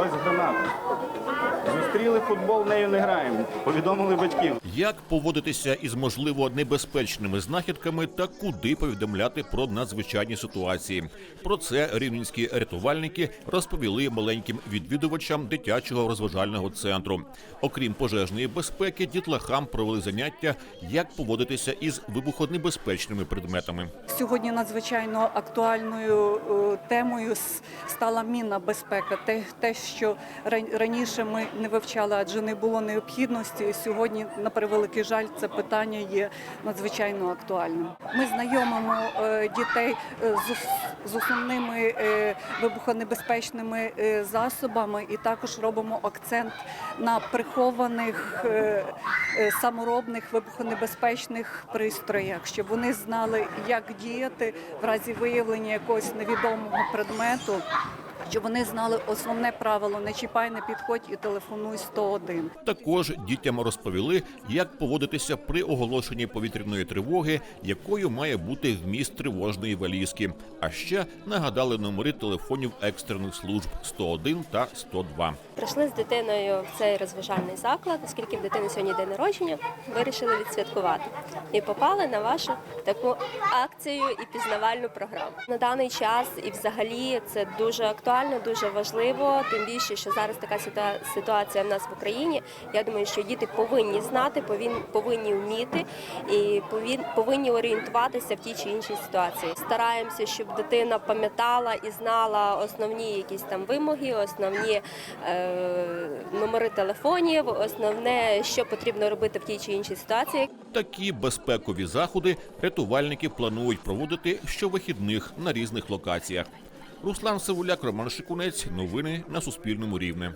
我一直很慢 Футбол, нею не граємо. Повідомили батьків. Як поводитися із можливо небезпечними знахідками та куди повідомляти про надзвичайні ситуації? Про це рівненські рятувальники розповіли маленьким відвідувачам дитячого розважального центру. Окрім пожежної безпеки, дітлахам провели заняття, як поводитися із вибухонебезпечними предметами. Сьогодні надзвичайно актуальною е, темою стала мінна безпека. Те, те, що ран- раніше ми не вивчали, адже не було необхідності. Сьогодні, на превеликий жаль, це питання є надзвичайно актуальним. Ми знайомимо е, дітей е, з, основними е, вибухонебезпечними засобами, і також робимо акцент на прихованих саморобних вибухонебезпечних пристроях, щоб вони знали, як діяти в разі виявлення якогось невідомого предмету. Щоб вони знали основне правило не чіпай, не підходь і телефонуй 101. Також дітям розповіли, як поводитися при оголошенні повітряної тривоги, якою має бути вміст тривожної валізки. А ще нагадали номери телефонів екстрених служб 101 та 102. Прийшли з дитиною в цей розважальний заклад, оскільки в дитини сьогодні день народження, вирішили відсвяткувати і попали на вашу таку акцію і пізнавальну програму. На даний час і взагалі це дуже актуально, дуже важливо. Тим більше, що зараз така ситуація в нас в Україні. Я думаю, що діти повинні знати, повин- повинні вміти і повинні орієнтуватися в тій чи іншій ситуації. Стараємося, щоб дитина пам'ятала і знала основні якісь там вимоги, основні е, номери телефонів, основне, що потрібно робити в тій чи іншій ситуації. Такі безпекові заходи рятувальники планують проводити щовихідних на різних локаціях. Руслан Савуляк, Роман Шикунець. Новини на Суспільному рівне.